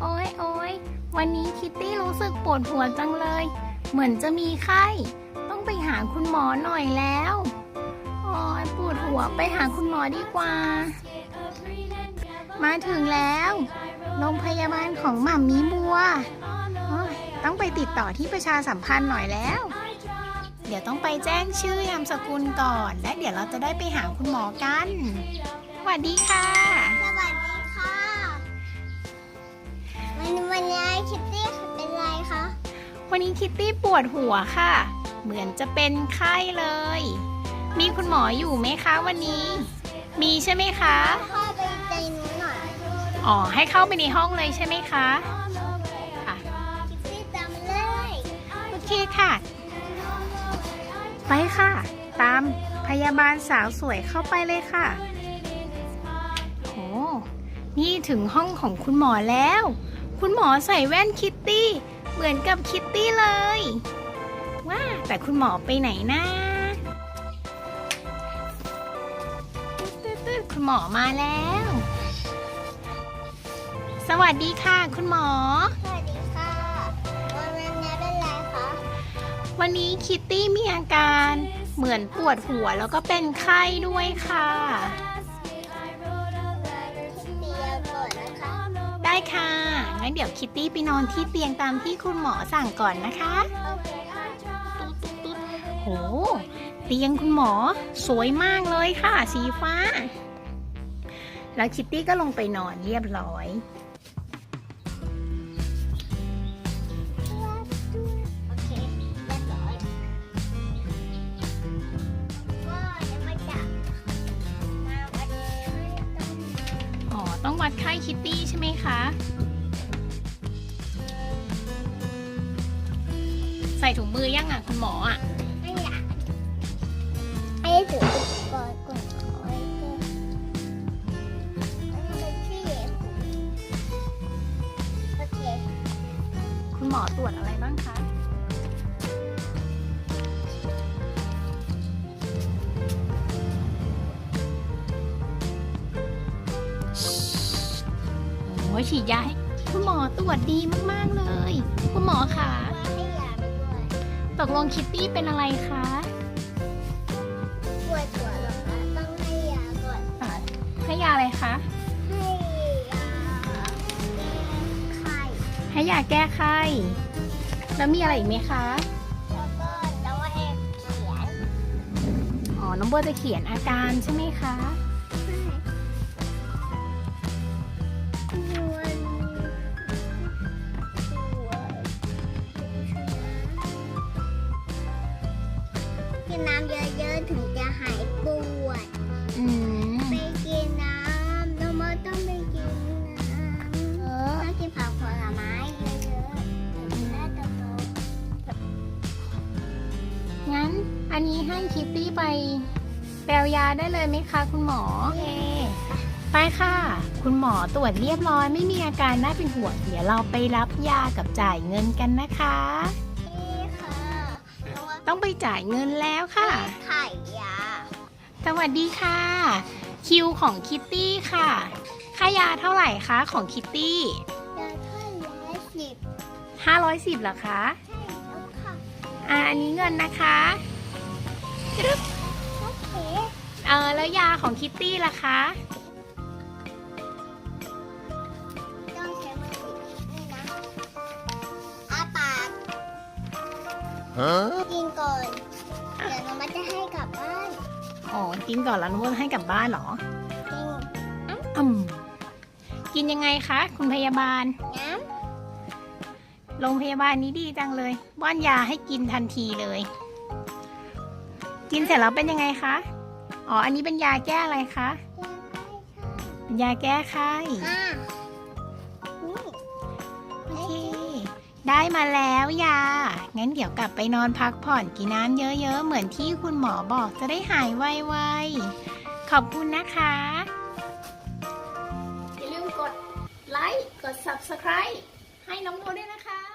โอ้ยโอ้ยวันนี้คิตตี้รู้สึกปวดหัวจังเลย เหมือนจะมีไข้ ต้องไปหาคุณหมอหน่อยแล้วโอ้ยปวดหัวไปหาคุณหมอดีกว่า มาถึงแล้วโรงพยาบาลของหม่ามีบัว ต้องไปติดต่อที่ประชาสัมพันธ์หน่อยแล้ว เดี๋ยวต้องไปแจ้งชื่อยามสกุลก่อน และเดี๋ยวเราจะได้ไปหาคุณหมอกัน สวัสดีค่ะ นนี้คิตตี้ปวดหัวค่ะ เหมือนจะเป็นไข้เลย มีคุณหมออยู่ไหมคะวันนี้ มีใช่ไหมคะพ่อไปใจหนูหน่อยอ๋อ ให้เข้าไปในห้องเลยใช่ไหมคะค่ะคิตตี้จำเลยโอเคค่ะ ไปค่ะ ตามพยาบาลสาวสวยเข้าไปเลยค่ะโอ้นี่ถึงห้องของคุณหมอแล้ว คุณหมอใส่แว่นคิตตี้ เหมือนกับคิตตี้เลยว่าแต่คุณหมอไปไหนนะตึ๊ดๆคุณหมอมาแล้ว สวัสดีค่ะ คุณหมอ สวัสดีค่ะวันวันนี้เป็นไรคะ วันนี้คิตตี้มีอาการเหมือนปวดหัวแล้วก็เป็นไข้ด้วยค่ะ ค่ะ งั้นเดี๋ยวคิตตี้ไปนอนที่เตียงตามที่คุณหมอสั่งก่อนนะคะโอเคค่ะโห เตียงคุณหมอสวยมากเลยค่ะ สีฟ้า แล้วคิตตี้ก็ลงไปนอนเรียบร้อย วัดไข้คิตตี้ใช่ไหมคะ ใส่ถุงมือยังอะ คุณหมออะ ไม่อยากให้ถืออุปกรณ์ก่อนกินอันคุณหมอตรวจอะไรบ้างคะ โอ้ยฉีดยาให้คุณหมอตรวจดีมากๆเลย คุณหมอคะว่าให้ยาไปด้วยตกลงคิตตี้เป็นอะไรคะปวดหัวเหรอคะต้องให้ยาก่อนอะให้ยาอะไรคะ ให้ยาแก้ไข้ให้ยาแก้ไข้ แล้วมีอะไรอีกไหมคะ แล้วก็น้องเอกเขียน อ๋อ น้องบัวจะเขียนอาการใช่ไหมคะ นน้ำเยอะๆถึงจะหายปวด อืม ไปกินน้ำน้องมดต้องไปกินน้ำเออต้องกินผักผลไม้เยอะๆถึงได้โตงั้นอันนี้ให้คิตตี้ไปแปลยาได้เลยไหมคะคุณหมอๆเย้ไปค่ะ คุณหมอตรวจเรียบร้อยไม่มีอาการน่าเป็นห่วง เดี๋ยวเราไปรับยากับจ่ายเงินกันนะคะนี่ค่ะน้องมด ต้องไปจ่ายเงินแล้วค่ะ ไข่ยาสวัสดีค่ะ คิวของคิตตี้ค่ะ ค่ายาเท่าไหร่คะของคิตตี้ ยาเท่าร้อยสิบ510เหรอคะ ใช่แล้วค่ะอ่าอันนี้เงินนะคะกรึ๊บโอเคเออแล้วยาของคิตตี้ล่ะคะ กินก่อน เดี๋ยวน้องมันจะให้กลับบ้านอ๋อกินก่อนแล้วนวดให้กลับบ้านเหรอกินอืมกินยังไงคะ คุณพยาบาล น้โรงพยาบาลนี้ดีจังเลยป้อนยาให้กินทันทีเลย กินเสร็จแล้วเป็นยังไงคะ อ๋อ อันนี้เป็นยาแก้อะไรคะำเป็นยาแก้ไข้ อ่า ได้มาแล้วยา งั้นเดี๋ยวกลับไปนอนพักผ่อนกินน้ำเยอะๆ เหมือนที่คุณหมอบอกจะได้หายไวๆ ขอบคุณนะคะ อย่าลืมกดไลค์ กด Subscribe ให้น้องโมด้วยนะคะ